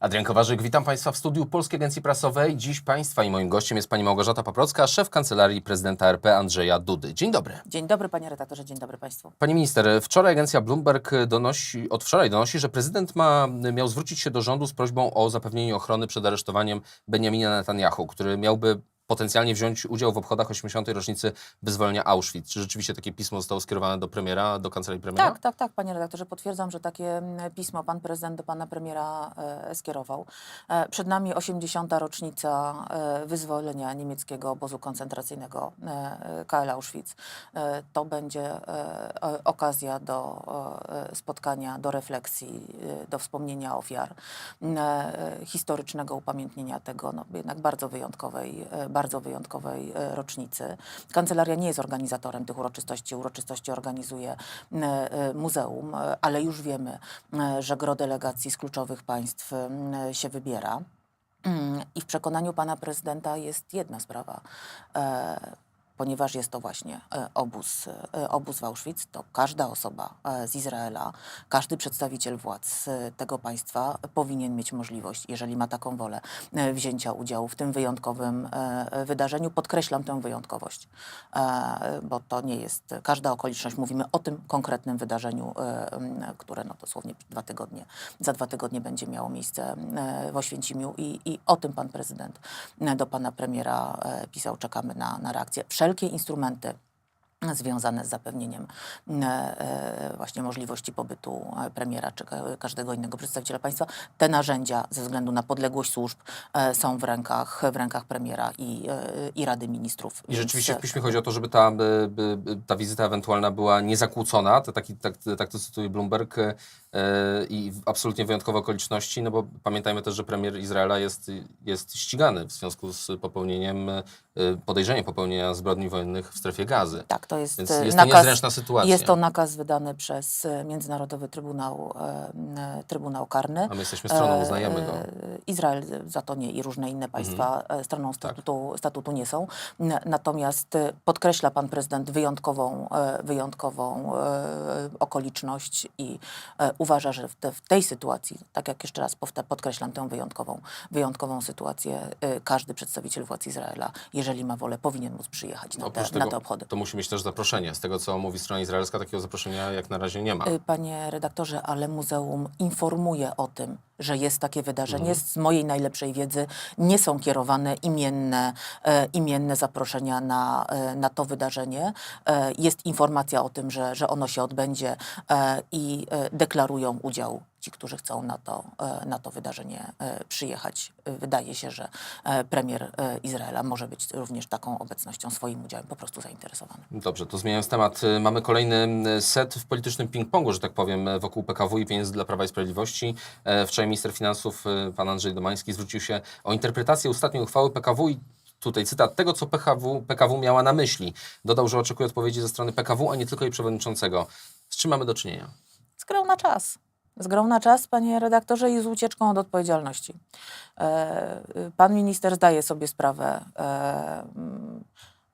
Adrian Kowarzyk, witam Państwa w studiu Polskiej Agencji Prasowej. Dziś Państwa i moim gościem jest Pani Małgorzata Paprocka, szef Kancelarii Prezydenta RP Andrzeja Dudy. Dzień dobry. Dzień dobry, panie redaktorze, dzień dobry państwu. Pani minister, wczoraj agencja Bloomberg donosi, od wczoraj donosi, że prezydent ma, miał zwrócić się do rządu z prośbą o zapewnienie ochrony przed aresztowaniem Benjamina Netanyahu, który miałby potencjalnie wziąć udział w obchodach 80. rocznicy wyzwolenia Auschwitz. Czy rzeczywiście takie pismo zostało skierowane do premiera, do kancelarii premiera? Tak, tak, tak, panie redaktorze, potwierdzam, że takie mm, pismo pan prezydent do pana premiera e, skierował. E, przed nami 80. rocznica e, wyzwolenia niemieckiego obozu koncentracyjnego KL Auschwitz. To będzie okazja do spotkania, do refleksji, do wspomnienia ofiar, historycznego upamiętnienia tego no, jednak bardzo wyjątkowej, bardzo wyjątkowej e, rocznicy. Kancelaria nie jest organizatorem tych uroczystości. Uroczystości organizuje m, e, muzeum, e, ale już wiemy, e, że gro delegacji z kluczowych państw się wybiera. Mm, I w przekonaniu pana prezydenta jest jedna sprawa. Ponieważ jest to właśnie e, obóz, e, obóz w Auschwitz, to każda osoba e, z Izraela, każdy przedstawiciel władz tego państwa powinien mieć możliwość, jeżeli ma taką wolę, wzięcia udziału w tym wyjątkowym wydarzeniu. Podkreślam tę wyjątkowość, bo to nie jest każda okoliczność. Mówimy o tym konkretnym wydarzeniu, które no, dosłownie dwa tygodnie, za dwa tygodnie będzie miało miejsce w Oświęcimiu i, i o tym pan prezydent do pana premiera pisał. Czekamy na, na reakcję. Wszelkie instrumenty związane z zapewnieniem e, e, właśnie możliwości pobytu e, premiera czy ka- każdego innego przedstawiciela państwa. Te narzędzia ze względu na podległość służb są w rękach, w rękach premiera i, i Rady Ministrów. I rzeczywiście w piśmie chodzi o to, żeby ta, ta wizyta ewentualna była niezakłócona, to taki, tak, tak to cytuje Bloomberg, i w absolutnie wyjątkowe okoliczności, no bo pamiętajmy też, że premier Izraela jest, jest ścigany w związku z popełnieniem, e, podejrzeniem popełnienia zbrodni wojennych w strefie gazy. Tak, to jest, Więc e, jest to nakaz, niezręczna sytuacja. jest to nakaz wydany przez e, Międzynarodowy Trybunał, e, Trybunał Karny. A my jesteśmy stroną, uznajemy go. E, Izrael za to nie i różne inne państwa Mhm. e, stroną Tak. statutu, statutu nie są. Natomiast e, podkreśla pan prezydent wyjątkową, e, wyjątkową e, okoliczność i e, uważa, że w, te, w tej sytuacji, tak jak jeszcze raz podkreślam tę wyjątkową, wyjątkową sytuację, e, każdy przedstawiciel władz Izraela, jeżeli ma wolę, powinien móc przyjechać na te, Oprócz na tego, te obchody. to musi mieć też zaproszenie. Z tego, co mówi strona izraelska, takiego zaproszenia jak na razie nie ma. Y, Panie redaktorze, ale muzeum informuje o tym, że jest takie wydarzenie. Mhm. Z mojej najlepszej wiedzy nie są kierowane imienne, e, imienne zaproszenia na, e, na to wydarzenie. E, jest informacja o tym, że, że ono się odbędzie e, i e, deklarują udział ci, którzy chcą na to, e, na to wydarzenie e, przyjechać. E, Wydaje się, że premier Izraela może być również taką obecnością, swoim udziałem po prostu zainteresowany. Dobrze, to zmieniając temat, mamy kolejny set w politycznym ping-pongu, że tak powiem, wokół PKW i pieniędzy dla Prawa i Sprawiedliwości. Wczoraj minister finansów, pan Andrzej Domański, zwrócił się o interpretację ostatniej uchwały PKW i tutaj cytat tego, co PKW, PKW miała na myśli. Dodał, że oczekuje odpowiedzi ze strony PKW, a nie tylko jej przewodniczącego. Z czym mamy do czynienia? Grą na czas. Z grą na czas, panie redaktorze, i z ucieczką od odpowiedzialności. E, y, pan minister zdaje sobie sprawę, e,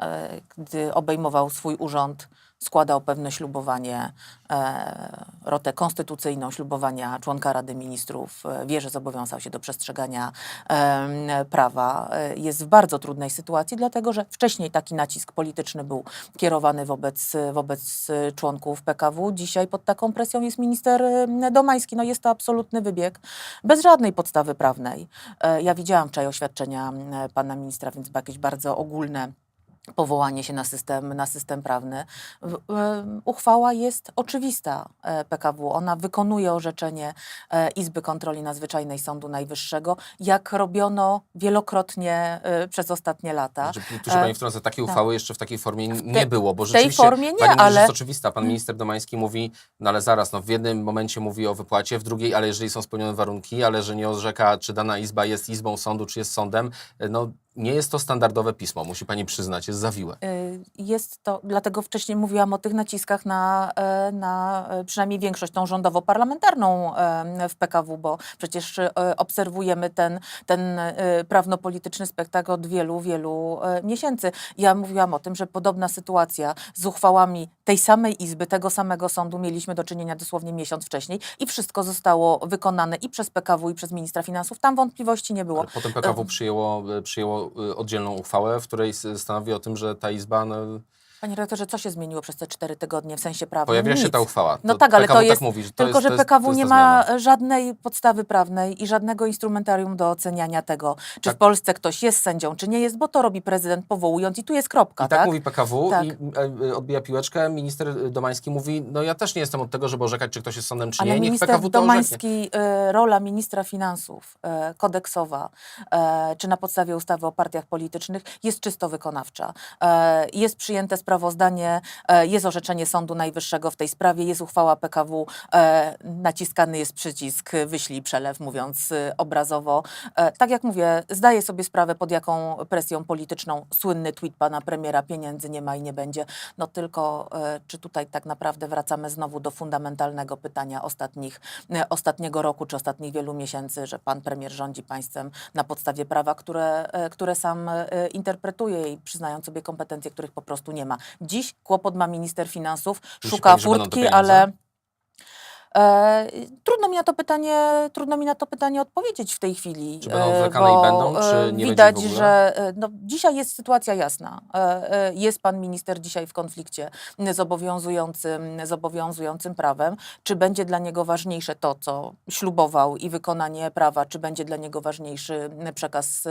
e, gdy obejmował swój urząd, składał pewne ślubowanie, e, rotę konstytucyjną ślubowania członka Rady Ministrów, e, wie, że zobowiązał się do przestrzegania em, prawa. E, Jest w bardzo trudnej sytuacji, dlatego że wcześniej taki nacisk polityczny był kierowany wobec, wobec e, członków PKW. Dzisiaj pod taką presją jest minister e, Domański. No jest to absolutny wybieg, bez żadnej podstawy prawnej. E, Ja widziałam wczoraj oświadczenia pana ministra, więc były jakieś bardzo ogólne powołanie się na system, na system prawny. Em, Uchwała jest oczywista e, PKW. Ona wykonuje orzeczenie e, Izby Kontroli Nadzwyczajnej Sądu Najwyższego, jak robiono wielokrotnie e, przez ostatnie lata. Znaczy, tu się E, pani wtrącę, takiej uchwały jeszcze w takiej formie nie te- było, bo w tej rzeczywiście formie nie, pani ale- jest oczywista. Pan minister Domański mówi, no ale zaraz, no w jednym momencie mówi o wypłacie, w drugiej, ale jeżeli są spełnione warunki, ale że nie orzeka, czy dana izba jest izbą sądu, czy jest sądem, no nie jest to standardowe pismo, musi pani przyznać, jest zawiłe. Y, Jest to, dlatego wcześniej mówiłam o tych naciskach na, e, na e, przynajmniej większość tą rządowo-parlamentarną e, w PKW, bo przecież e, obserwujemy ten, ten e, prawno-polityczny spektakl od wielu, wielu e, miesięcy. Ja mówiłam o tym, że podobna sytuacja z uchwałami tej samej Izby, tego samego sądu mieliśmy do czynienia dosłownie miesiąc wcześniej i wszystko zostało wykonane i przez PKW, i przez ministra finansów. Tam wątpliwości nie było. Ale Potem PKW przyjęło, e, przyjęło e, oddzielną uchwałę, w której stanowi o tym, że ta izba, no, Panie redaktorze, co się zmieniło przez te cztery tygodnie w sensie prawnym? pojawiła się Nic. ta uchwała. No tak, ale PKW to jest. tak mówi, że tylko, jest, że PKW jest nie ma żadnej podstawy prawnej i żadnego instrumentarium do oceniania tego, czy Tak. w Polsce ktoś jest sędzią, czy nie jest, bo to robi prezydent powołując i tu jest kropka. I tak, tak? mówi PKW Tak. i e, e, odbija piłeczkę. Minister Domański mówi, no ja też nie jestem od tego, żeby orzekać, czy ktoś jest sądem, czy Ale nie. Niech minister PKW. Domański, e, rola ministra finansów, kodeksowa, czy na podstawie ustawy o partiach politycznych jest czysto wykonawcza. Jest przyjęte sprawozdanie, e, jest orzeczenie Sądu Najwyższego w tej sprawie, jest uchwała PKW, e, naciskany jest przycisk wyślij przelew, mówiąc e, obrazowo. Tak jak mówię, zdaję sobie sprawę, pod jaką presją polityczną słynny tweet pana premiera pieniędzy nie ma i nie będzie. No tylko, czy tutaj tak naprawdę wracamy znowu do fundamentalnego pytania ostatnich, ostatniego roku, czy ostatnich wielu miesięcy, że pan premier rządzi państwem na podstawie prawa, które, które sam interpretuje i przyznając sobie kompetencje, których po prostu nie ma. Dziś kłopot ma minister finansów, szuka furtki, ale... E, trudno mi na to pytanie, trudno mi na to pytanie odpowiedzieć w tej chwili. Czy będą e, zwlekane i będą, czy e, nie będzie Widać, że no, dzisiaj jest sytuacja jasna. Jest pan minister dzisiaj w konflikcie z obowiązującym, z obowiązującym prawem. Czy będzie dla niego ważniejsze to, co ślubował i wykonanie prawa, czy będzie dla niego ważniejszy przekaz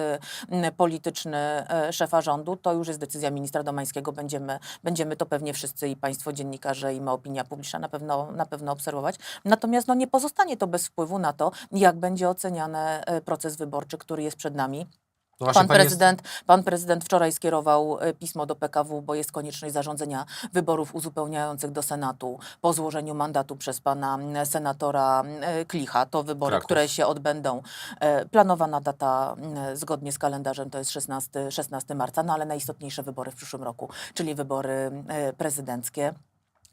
polityczny szefa rządu, to już jest decyzja ministra Domańskiego. Będziemy, będziemy to pewnie wszyscy i państwo dziennikarze i my opinia publiczna na pewno, na pewno obserwować. Natomiast no, nie pozostanie to bez wpływu na to, jak będzie oceniany e, proces wyborczy, który jest przed nami. No właśnie, Pan pani jest- prezydent, pan prezydent wczoraj skierował e, pismo do PKW, bo jest konieczność zarządzenia wyborów uzupełniających do Senatu po złożeniu mandatu przez pana senatora e, Klicha. To wybory, Kraków. które się odbędą. Planowana data zgodnie z kalendarzem to jest 16, 16 marca, no ale najistotniejsze wybory w przyszłym roku, czyli wybory prezydenckie.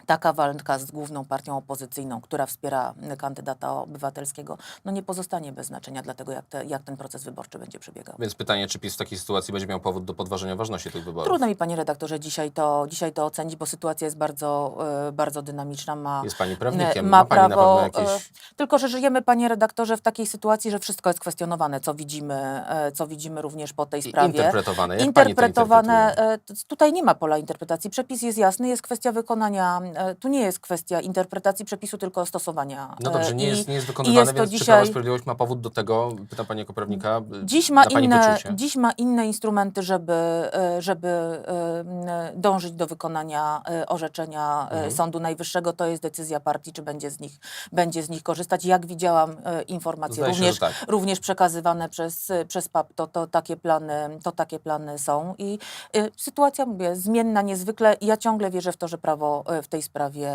Taka walka z główną partią opozycyjną, która wspiera kandydata obywatelskiego, no nie pozostanie bez znaczenia dla tego, jak, te, jak ten proces wyborczy będzie przebiegał. Więc pytanie, czy PiS w takiej sytuacji będzie miał powód do podważenia ważności tych wyborów? Trudno mi, panie redaktorze, dzisiaj to, dzisiaj to ocenić, bo sytuacja jest bardzo, e, bardzo dynamiczna. Ma, Jest pani e, prawnikiem, ma ma, pani prawo. jakieś... e, Tylko, że żyjemy, panie redaktorze, w takiej sytuacji, że wszystko jest kwestionowane, co widzimy, e, co widzimy również po tej i- sprawie. interpretowane. Jak interpretowane. E, Tutaj nie ma pola interpretacji. Przepis jest jasny, jest kwestia wykonania. E, Tu nie jest kwestia interpretacji przepisu, tylko stosowania. No e, dobrze, nie i- jest, nie jest wykonywane, jest więc czy dzisiaj- Prawo i Sprawiedliwość ma powód do tego, pyta pani jako prawnika, y, Dziś ma, na pani inne, dziś ma inne instrumenty, żeby, e, żeby e, dążyć do wykonania e, orzeczenia e, Mhm. Sądu Najwyższego. To jest decyzja partii, czy będzie z nich, będzie z nich korzystać. Jak widziałam e, informacje Zdaje się, również, że tak. również przekazywane przez, przez PAP, to, to, takie plany, to takie plany są. I e, sytuacja, mówię, zmienna niezwykle. Ja ciągle wierzę w to, że prawo e, w tej sprawie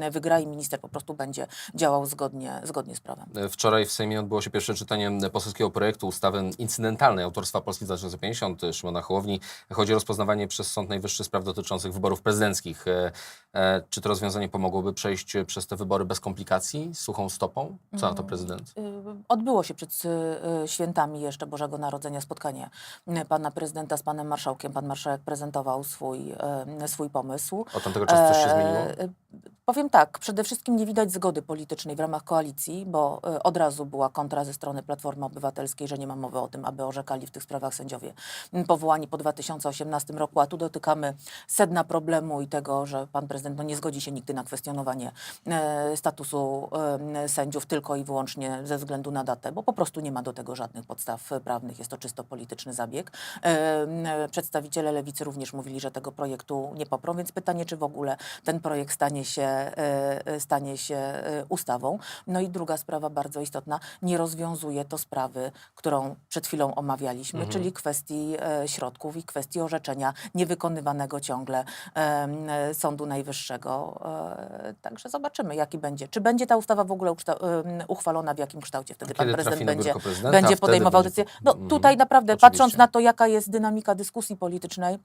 e, wygra i minister po prostu będzie działał zgodnie, zgodnie z prawem. Wczoraj w Sejmie odbyło się pierwsze czytanie poselskiego projektu ustawy incydentalnej autorstwa Polski 2050 Szymona Hołowni. Chodzi o rozpoznawanie przez Sąd Najwyższy spraw dotyczących wyborów prezydenckich. E, e, Czy to rozwiązanie pomogłoby przejść przez te wybory bez komplikacji, suchą stopą? Co na to prezydent? Y, Odbyło się przed y, świętami jeszcze Bożego Narodzenia spotkanie y, pana prezydenta z panem marszałkiem. Pan marszałek prezentował swój, y, swój pomysł. Od tamtego czasu coś się zmieniło? E, Powiem tak, przede wszystkim nie widać zgody politycznej w ramach koalicji, bo e, od razu była kontra ze strony Platformy Obywatelskiej, że nie ma mowy o tym, aby orzekali w tych sprawach sędziowie. M, powołani po 2018 roku, a tu dotykamy sedna problemu i tego, że pan prezydent no, nie zgodzi się nigdy na kwestionowanie e, statusu e, sędziów tylko i wyłącznie ze względu na datę, bo po prostu nie ma do tego żadnych podstaw e, prawnych, jest to czysto polityczny zabieg. E, Przedstawiciele lewicy również mówili, że tego projektu nie poprą, więc pytanie, czy w ogóle ten projekt stanie się e, e, stanie się e, ustawą. No i druga sprawa bardzo istotna, nie rozwiązuje to sprawy, którą przed chwilą omawialiśmy, Mhm. czyli kwestii środków i kwestii orzeczenia niewykonywanego ciągle Sądu Najwyższego. Także zobaczymy, jaki będzie. Czy będzie ta ustawa w ogóle uchwalona, w jakim kształcie wtedy pan prezydent będzie, będzie podejmował decyzję. No Mhm. tutaj naprawdę, Oczywiście. patrząc na to, jaka jest dynamika dyskusji politycznej,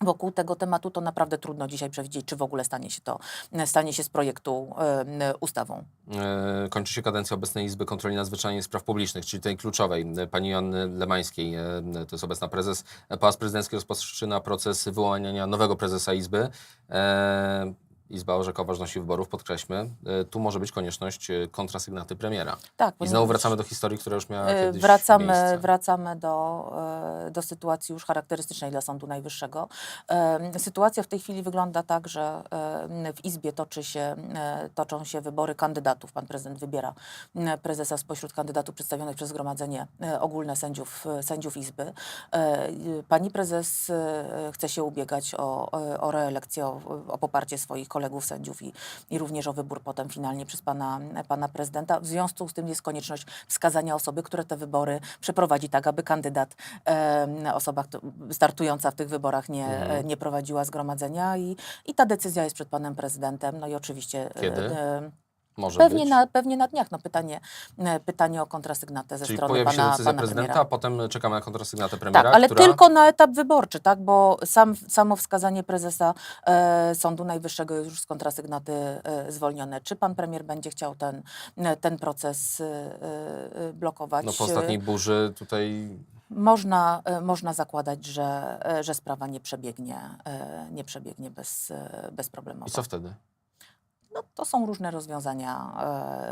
Wokół tego tematu to naprawdę trudno dzisiaj przewidzieć, czy w ogóle stanie się to, stanie się z projektu em, ustawą. E, Kończy się kadencja obecnej Izby Kontroli Nadzwyczajnej Spraw Publicznych, czyli tej kluczowej, pani Joanny Lemańskiej, e, to jest obecna prezes. Pałac Prezydencki rozpoczyna proces wyłaniania nowego prezesa Izby. E, Izba orzeka o ważności wyborów, podkreślmy. E, Tu może być konieczność e, kontrasygnaty premiera. Tak, I znowu wracamy do historii, która już miała E, kiedyś Wracamy, miejsce. wracamy do, do sytuacji już charakterystycznej dla Sądu Najwyższego. Sytuacja w tej chwili wygląda tak, że w Izbie toczy się, toczą się wybory kandydatów. Pan prezydent wybiera prezesa spośród kandydatów przedstawionych przez Zgromadzenie Ogólne Sędziów, sędziów Izby. Pani prezes chce się ubiegać o, o- o reelekcję, o, o poparcie swoich kolegów sędziów i, i również o wybór potem finalnie przez pana, pana prezydenta. W związku z tym jest konieczność wskazania osoby, która te wybory przeprowadzi tak, aby kandydat, em, osoba startująca w tych wyborach nie, Mhm. nie prowadziła zgromadzenia i, i ta decyzja jest przed panem prezydentem. No i oczywiście e, Kiedy? e, Może pewnie, być. na, pewnie na dniach. No pytanie, e, pytanie o kontrasygnatę ze Czyli strony pojawi się pana, decyzja pana prezydenta, premiera. a potem czekamy na kontrasygnatę premiera, Tak, ale która... tylko na etap wyborczy, tak? Bo sam, samo wskazanie prezesa e, Sądu Najwyższego jest już z kontrasygnaty e, zwolnione. Czy pan premier będzie chciał ten, e, ten proces e, e, blokować? No po ostatniej burzy tutaj Można, można zakładać, że, że sprawa nie przebiegnie, nie przebiegnie bez, bezproblemowo. i co wtedy? No, to są różne rozwiązania,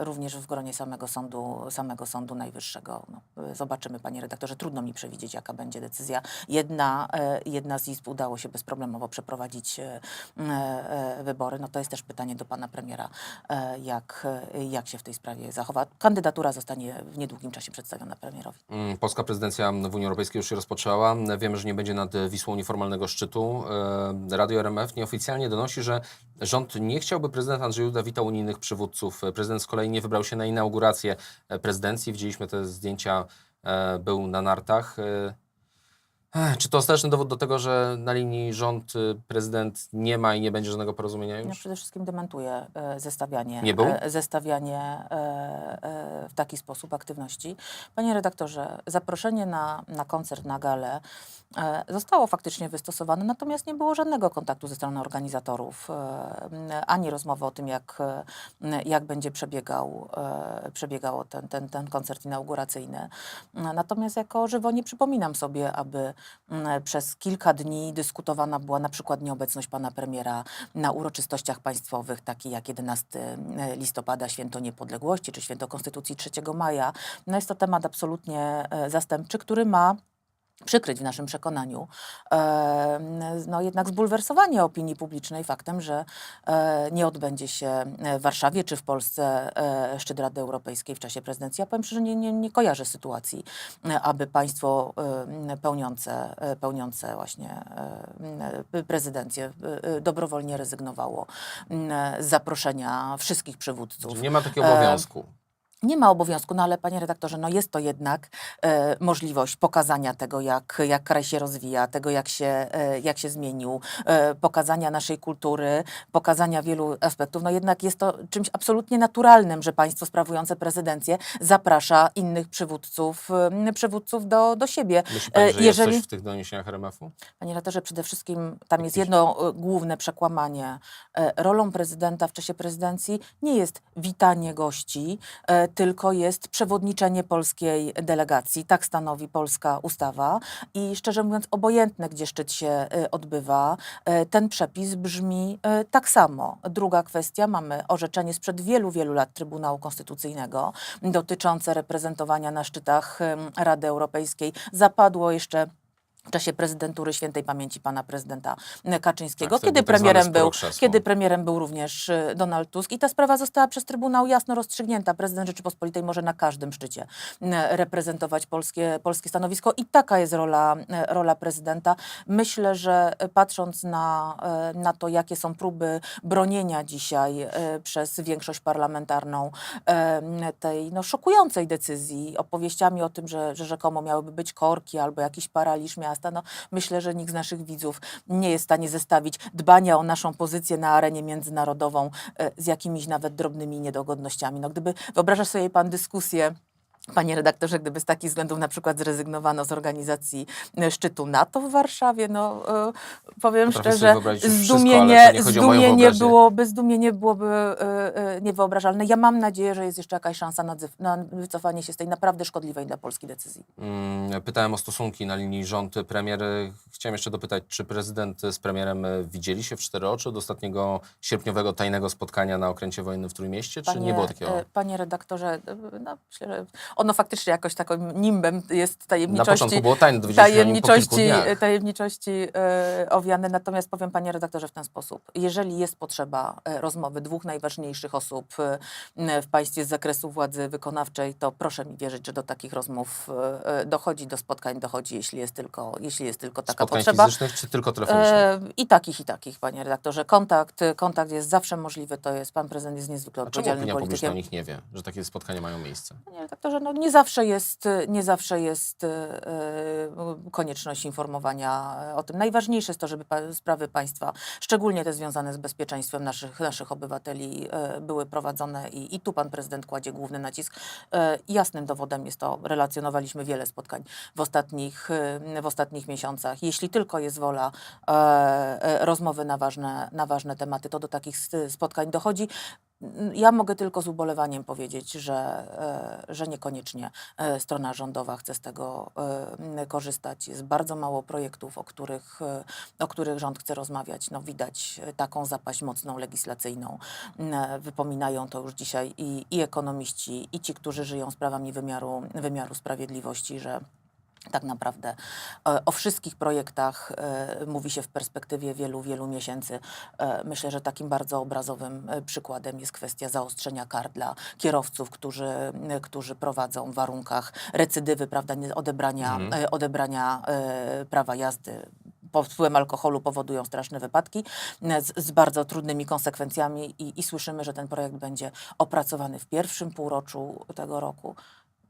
e, również w gronie samego sądu, samego sądu Najwyższego. No, e, zobaczymy, panie redaktorze, trudno mi przewidzieć, jaka będzie decyzja. Jedna, e, jedna z izb udało się bezproblemowo przeprowadzić e, e, wybory. No to jest też pytanie do pana premiera, e, jak, e, jak się w tej sprawie zachowa. Kandydatura zostanie w niedługim czasie przedstawiona premierowi. Mm, Polska prezydencja w Unii Europejskiej już się rozpoczęła. Wiemy, że nie będzie nad Wisłą nieformalnego szczytu. E, Radio RMF nieoficjalnie donosi, że rząd nie chciałby prezydent Andrzej Duda witał unijnych przywódców. Prezydent z kolei nie wybrał się na inaugurację e, prezydencji. Widzieliśmy te zdjęcia, e, był na nartach. Czy to ostateczny dowód do tego, że na linii rząd-prezydent nie ma i nie będzie żadnego porozumienia Ja już? przede wszystkim dementuję e, zestawianie, Nie był? e, zestawianie e, w taki sposób aktywności. Panie redaktorze, zaproszenie na, na koncert, na galę zostało faktycznie wystosowane, natomiast nie było żadnego kontaktu ze strony organizatorów, ani rozmowy o tym, jak, jak będzie przebiegał, przebiegało ten, ten, ten koncert inauguracyjny. Natomiast jako żywo nie przypominam sobie, aby przez kilka dni dyskutowana była na przykład nieobecność pana premiera na uroczystościach państwowych, takich jak 11 listopada, Święto Niepodległości czy Święto Konstytucji 3 maja. No jest to temat absolutnie e, zastępczy, który ma przykryć w naszym przekonaniu e, no jednak zbulwersowanie opinii publicznej faktem, że e, nie odbędzie się w Warszawie czy w Polsce e, szczyt Rady Europejskiej w czasie prezydencji. Ja powiem szczerze, nie, nie, nie kojarzę sytuacji, e, aby państwo e, pełniące, e, pełniące właśnie e, prezydencję e, e, dobrowolnie rezygnowało z zaproszenia wszystkich przywódców. Czy nie ma takiego E, obowiązku? Nie ma obowiązku, no ale panie redaktorze, no jest to jednak e, możliwość pokazania tego, jak, jak kraj się rozwija, tego, jak się, e, jak się zmienił, e, pokazania naszej kultury, pokazania wielu aspektów. No jednak jest to czymś absolutnie naturalnym, że państwo sprawujące prezydencję zaprasza innych przywódców, e, przywódców do, do siebie. Myśli pani, e, że jeżeli- jest coś w tych doniesieniach RMF-u? Panie redaktorze, przede wszystkim tam jest jedno e, główne przekłamanie. E, Rolą prezydenta w czasie prezydencji nie jest witanie gości, e, tylko jest przewodniczenie polskiej delegacji. Tak stanowi polska ustawa i szczerze mówiąc, obojętne, gdzie szczyt się e, odbywa, e, ten przepis brzmi e, tak samo. Druga kwestia, mamy orzeczenie sprzed wielu, wielu lat Trybunału Konstytucyjnego dotyczące reprezentowania na szczytach Rady Europejskiej. Zapadło jeszcze w czasie prezydentury świętej pamięci pana prezydenta e, Kaczyńskiego, Tak, kiedy był tak zwany premierem był, kiedy premierem był również e, Donald Tusk i ta sprawa została przez Trybunał jasno rozstrzygnięta. Prezydent Rzeczypospolitej może na każdym szczycie m, reprezentować polskie, polskie stanowisko i taka jest rola, e, rola prezydenta. Myślę, że e, patrząc na, e, na to, jakie są próby bronienia dzisiaj e, przez większość parlamentarną tej no, szokującej decyzji, opowieściami o tym, że, że rzekomo miałyby być korki albo jakiś paraliż miasta, no, myślę, że nikt z naszych widzów nie jest w stanie zestawić dbania o naszą pozycję na arenie międzynarodową e, z jakimiś nawet drobnymi niedogodnościami. No, gdyby wyobrażasz sobie pan dyskusję Panie redaktorze, gdyby z takich względów na przykład zrezygnowano z organizacji e, szczytu NATO w Warszawie, no e, powiem Potrafię szczerze, już wszystko, zdumienie, zdumienie, byłoby, zdumienie byłoby e, e, niewyobrażalne. Ja mam nadzieję, że jest jeszcze jakaś szansa na, na wycofanie się z tej naprawdę szkodliwej dla Polski decyzji. Mm, Pytałem o stosunki na linii rząd-premier. Chciałem jeszcze dopytać, czy prezydent z premierem widzieli się w cztery oczy od ostatniego sierpniowego tajnego spotkania na okręcie wojennym w Trójmieście, czy nie było takiego? Panie redaktorze, no, myślę, że ono faktycznie jakoś takim nimbem jest Na tajemniczości. początku było tajne, tajemniczości, tajemniczości e, owiane. Natomiast powiem panie redaktorze w ten sposób. Jeżeli jest potrzeba e, rozmowy dwóch najważniejszych osób e, w państwie z zakresu władzy wykonawczej, to proszę mi wierzyć, że do takich rozmów dochodzi, do spotkań dochodzi, jeśli jest tylko, jeśli jest tylko taka Spotkań potrzeba. fizycznych, czy tylko telefonicznych? I takich, i takich, panie redaktorze. Kontakt, kontakt jest zawsze możliwy, to jest, pan prezydent jest niezwykle A czemu odpowiedzialnym opinia publiczna o politykiem. nich nie wie, że takie spotkania mają miejsce? Panie redaktorze, no nie zawsze jest, nie zawsze jest e, konieczność informowania o tym. Najważniejsze jest to, żeby pa, sprawy państwa, szczególnie te związane z bezpieczeństwem naszych, naszych obywateli, e, były prowadzone i, i tu pan prezydent kładzie główny nacisk. E, Jasnym dowodem jest to, relacjonowaliśmy wiele spotkań w ostatnich, e, w ostatnich miesiącach. Jeśli tylko jest wola e, rozmowy na ważne, na ważne tematy, to do takich spotkań dochodzi. Ja mogę tylko z ubolewaniem powiedzieć, że, e, że niekoniecznie e, strona rządowa chce z tego e, korzystać. Jest bardzo mało projektów, o których, o których rząd chce rozmawiać. No, widać taką zapaść mocną legislacyjną. Wypominają to już dzisiaj i, i ekonomiści, i ci, którzy żyją sprawami wymiaru, wymiaru sprawiedliwości, że tak naprawdę e, o wszystkich projektach e, mówi się w perspektywie wielu, wielu miesięcy. E, Myślę, że takim bardzo obrazowym przykładem jest kwestia zaostrzenia kar dla kierowców, którzy, którzy prowadzą w warunkach recydywy, prawda, odebrania, e, odebrania prawa jazdy pod wpływem alkoholu powodują straszne wypadki z, z bardzo trudnymi konsekwencjami i, i słyszymy, że ten projekt będzie opracowany w pierwszym półroczu tego roku.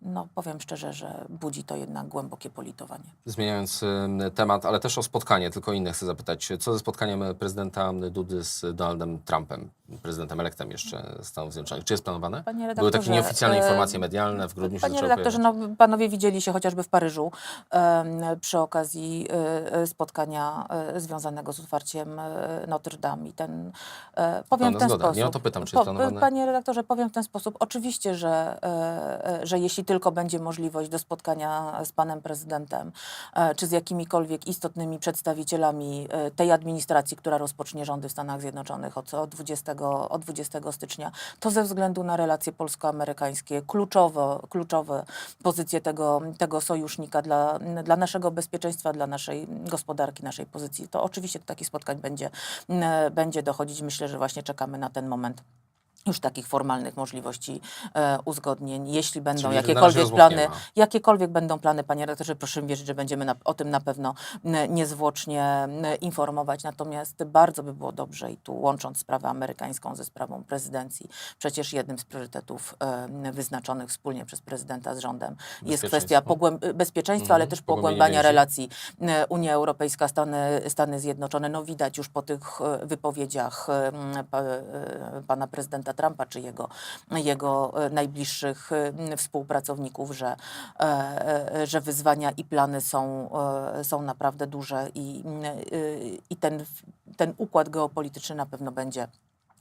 No, powiem szczerze, że budzi to jednak głębokie politowanie. Zmieniając em, temat, ale też o spotkanie, tylko inne chcę zapytać. Co ze spotkaniem prezydenta Dudy z Donaldem Trumpem, prezydentem elektem jeszcze Stanów Zjednoczonych? Czy jest planowane? Panie Były takie nieoficjalne e, informacje medialne, w grudniu się Panie zaczęło redaktorze, no, panowie widzieli się chociażby w Paryżu em, przy okazji e, e, spotkania e, związanego z otwarciem e, Notre Dame. I ten, e, powiem w ten zgoda. sposób. Nie o to pytam, czy jest planowane? Panie redaktorze, powiem w ten sposób. Oczywiście, że, e, e, że jeśli tylko będzie możliwość do spotkania z panem prezydentem, e, czy z jakimikolwiek istotnymi przedstawicielami e, tej administracji, która rozpocznie rządy w Stanach Zjednoczonych od, od, 20, od 20 stycznia, to ze względu na relacje polsko-amerykańskie, kluczowe, kluczowe pozycje tego, tego sojusznika dla, dla naszego bezpieczeństwa, dla naszej gospodarki, naszej pozycji, to oczywiście do takich spotkań będzie, m, będzie dochodzić. Myślę, że właśnie czekamy na ten moment już takich formalnych możliwości e, uzgodnień. Jeśli będą Czyli jakiekolwiek plany, jakiekolwiek będą plany, panie redaktorze, proszę mi wierzyć, że będziemy na, o tym na pewno niezwłocznie informować. Natomiast bardzo by było dobrze i tu łącząc sprawę amerykańską ze sprawą prezydencji, przecież jednym z priorytetów e, wyznaczonych wspólnie przez prezydenta z rządem jest kwestia bezpieczeństwa, ale Mhm. też pogłębania relacji Unia Europejska, Stany, Stany Zjednoczone. No widać już po tych e, wypowiedziach e, pa, e, pana prezydenta Trumpa czy jego, jego e, najbliższych e, współpracowników, że, e, e, że wyzwania i plany są, są naprawdę duże i, m, e, i ten, ten układ geopolityczny na pewno będzie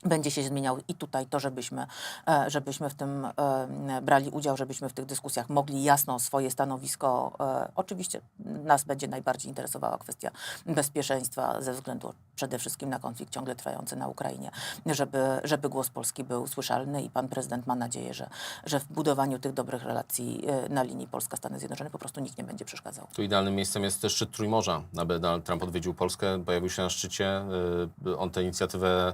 będzie się zmieniał i tutaj to, żebyśmy, e, żebyśmy w tym e, brali udział, żebyśmy w tych dyskusjach mogli jasno swoje stanowisko. e, Oczywiście nas będzie najbardziej interesowała kwestia bezpieczeństwa ze względu przede wszystkim na konflikt ciągle trwający na Ukrainie, żeby, żeby głos Polski był słyszalny i pan prezydent ma nadzieję, że, że w budowaniu tych dobrych relacji na linii Polska-Stany Zjednoczone po prostu nikt nie będzie przeszkadzał. Tu idealnym miejscem jest też szczyt Trójmorza, Donald Trump odwiedził Polskę, pojawił się na szczycie. On tę inicjatywę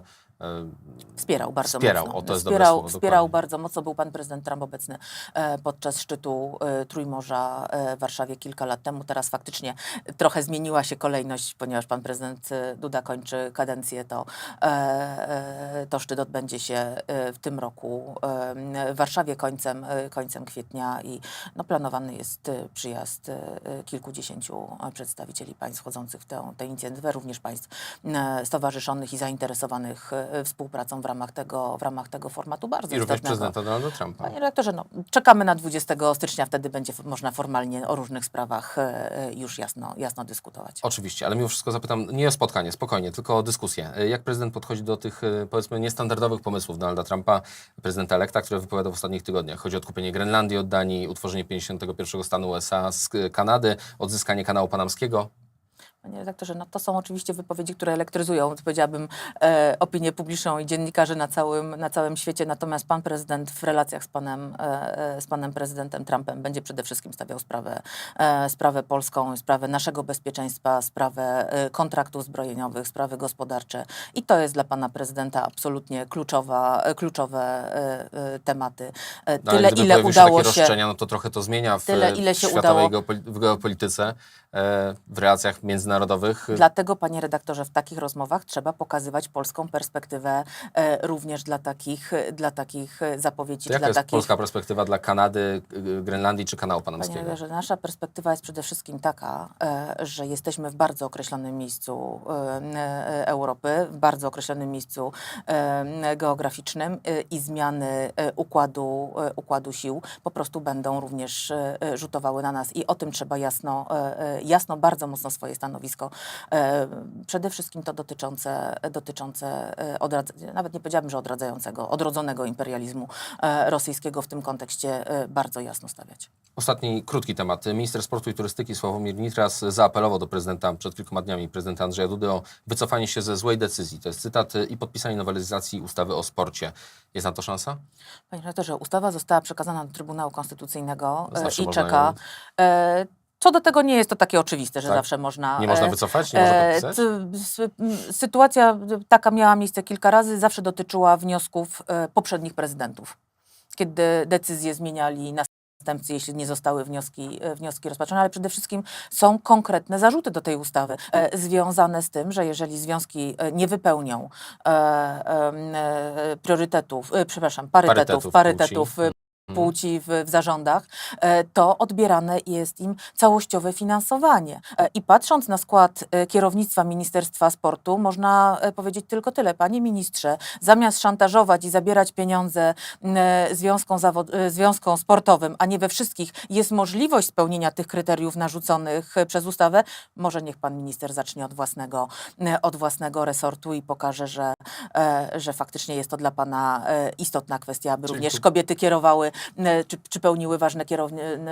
Wspierał bardzo Wspierał, mocno. o, to jest wspierał, słowo, wspierał bardzo mocno. Był pan prezydent Trump obecny e, podczas szczytu e, Trójmorza e, w Warszawie kilka lat temu. Teraz faktycznie trochę zmieniła się kolejność, ponieważ pan prezydent Duda kończy kadencję, to, to szczyt odbędzie się w tym roku w Warszawie końcem, końcem kwietnia i no, planowany jest przyjazd kilkudziesięciu przedstawicieli państw wchodzących w tę, tę inicjatywę, również państw stowarzyszonych i zainteresowanych współpracą w ramach tego, w ramach tego formatu bardzo i również prezydenta Donalda Trumpa. Panie redaktorze, no, czekamy na 20 stycznia, wtedy będzie można formalnie o różnych sprawach e, e, już jasno, jasno dyskutować. Oczywiście, ale mimo wszystko zapytam, nie o spotkanie, spokojnie, tylko o dyskusję. Jak prezydent podchodzi do tych, powiedzmy, niestandardowych pomysłów Donalda Trumpa, prezydenta elekta, które wypowiadał w ostatnich tygodniach? Chodzi o odkupienie Grenlandii od Danii, utworzenie 51 stanu USA z Kanady, odzyskanie kanału panamskiego. Panie redaktorze, no to są oczywiście wypowiedzi, które elektryzują, powiedziałabym, e, opinię publiczną i dziennikarzy na całym, na całym świecie. Natomiast pan prezydent w relacjach z panem, e, e, z panem prezydentem Trumpem będzie przede wszystkim stawiał sprawę, e, sprawę polską, sprawę naszego bezpieczeństwa, sprawę e, kontraktów zbrojeniowych, sprawy gospodarcze. I to jest dla pana prezydenta absolutnie kluczowa, e, kluczowe e, e, tematy. E, No, ale Tyle, gdyby ile pojawiły się udało takie się... roszczenia, no to trochę to zmienia w, Tyle, ile się światowej udało- geopoli- w geopolityce, e, w relacjach międzynarodowych. Dlatego, panie redaktorze, w takich rozmowach trzeba pokazywać polską perspektywę e, również dla takich, e, dla takich e, zapowiedzi, To jaka dla jest takich. polska perspektywa dla Kanady, y, Grenlandii czy kanału Panie panamskiego? redaktorze, nasza perspektywa jest przede wszystkim taka, e, że jesteśmy w bardzo określonym miejscu e, e, Europy, w bardzo określonym miejscu e, geograficznym e, i zmiany e, układu, e, układu sił po prostu będą również e, e, rzutowały na nas i o tym trzeba jasno, e, e, jasno bardzo mocno swoje stanowisko. E, Przede wszystkim to dotyczące, dotyczące e, nawet nie powiedziałabym, że odradzającego, odrodzonego imperializmu e, rosyjskiego w tym kontekście bardzo jasno stawiać. Ostatni krótki temat. Minister sportu i turystyki Sławomir Nitras zaapelował do prezydenta przed kilkoma dniami, prezydenta Andrzeja Dudy o wycofanie się ze złej decyzji. To jest cytat i podpisanie nowelizacji ustawy o sporcie. Jest na to szansa? Panie redaktorze, ustawa została przekazana do Trybunału Konstytucyjnego Zawsze i czeka. ją- Co do tego nie jest to takie oczywiste, że Tak? zawsze można. Nie można e, wycofać? Nie można e, podpisać? c- s- m, Sytuacja taka miała miejsce kilka razy, zawsze dotyczyła wniosków e, poprzednich prezydentów, kiedy decyzje zmieniali następcy, jeśli nie zostały wnioski, e, wnioski rozpatrzone, ale przede wszystkim są konkretne zarzuty do tej ustawy, e, związane z tym, że jeżeli związki e, nie wypełnią e, em, e, priorytetów, e, przepraszam, parytetów, Parytetów parytetów, e, płci w, w zarządach, e, to odbierane jest im całościowe finansowanie. E, I patrząc na skład e, kierownictwa Ministerstwa Sportu, można e, powiedzieć tylko tyle. Panie ministrze, zamiast szantażować i zabierać pieniądze m, e, związkom, e, związkom sportowym, a nie we wszystkich, jest możliwość spełnienia tych kryteriów narzuconych e, przez ustawę, może niech pan minister zacznie od własnego, od własnego resortu i pokaże, że, e, że faktycznie jest to dla pana e, istotna kwestia, aby również kobiety kierowały czy, czy pełniły ważne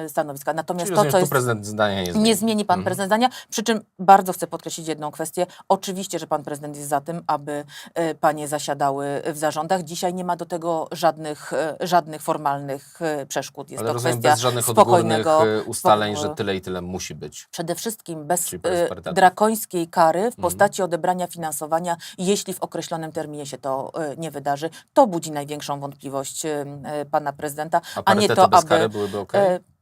stanowiska. Natomiast Czyli to, rozumiem, co jest prezydent zdania nie zmieni. nie zmieni pan Mhm. prezydent zdania, przy czym bardzo chcę podkreślić jedną kwestię. Oczywiście, że pan prezydent jest za tym, aby e, panie zasiadały w zarządach. Dzisiaj nie ma do tego żadnych, e, żadnych formalnych e, przeszkód. Jest Ale to rozumiem, kwestia bez żadnych spokojnego ustaleń, spoko- że tyle i tyle musi być. Przede wszystkim bez drakońskiej kary Mhm. w postaci odebrania finansowania, jeśli w określonym terminie się to nie wydarzy. To budzi największą wątpliwość pana prezydenta, A a nie to, aby... byłyby ok?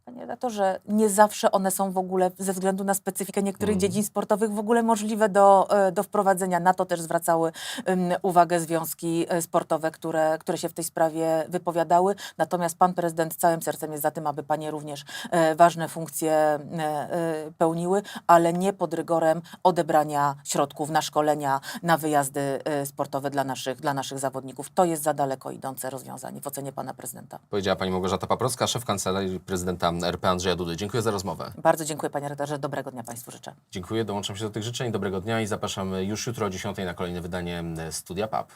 Panie redaktorze, nie zawsze one są w ogóle, ze względu na specyfikę niektórych Mhm. dziedzin sportowych, w ogóle możliwe do, e, do wprowadzenia. Na to też zwracały em, uwagę związki e, sportowe, które, które się w tej sprawie wypowiadały. Natomiast pan prezydent całym sercem jest za tym, aby panie również e, ważne funkcje e, e, pełniły, ale nie pod rygorem odebrania środków na szkolenia, na wyjazdy e, sportowe dla naszych, dla naszych zawodników. To jest za daleko idące rozwiązanie w ocenie pana prezydenta. Powiedziała pani Małgorzata Paprocka, szef kancelarii prezydenta RP Andrzeja Dudy. Dziękuję za rozmowę. Bardzo dziękuję panie redaktorze. Dobrego dnia państwu życzę. Dziękuję, dołączam się do tych życzeń. Dobrego dnia i zapraszam już jutro o 10 na kolejne wydanie Studia PAP.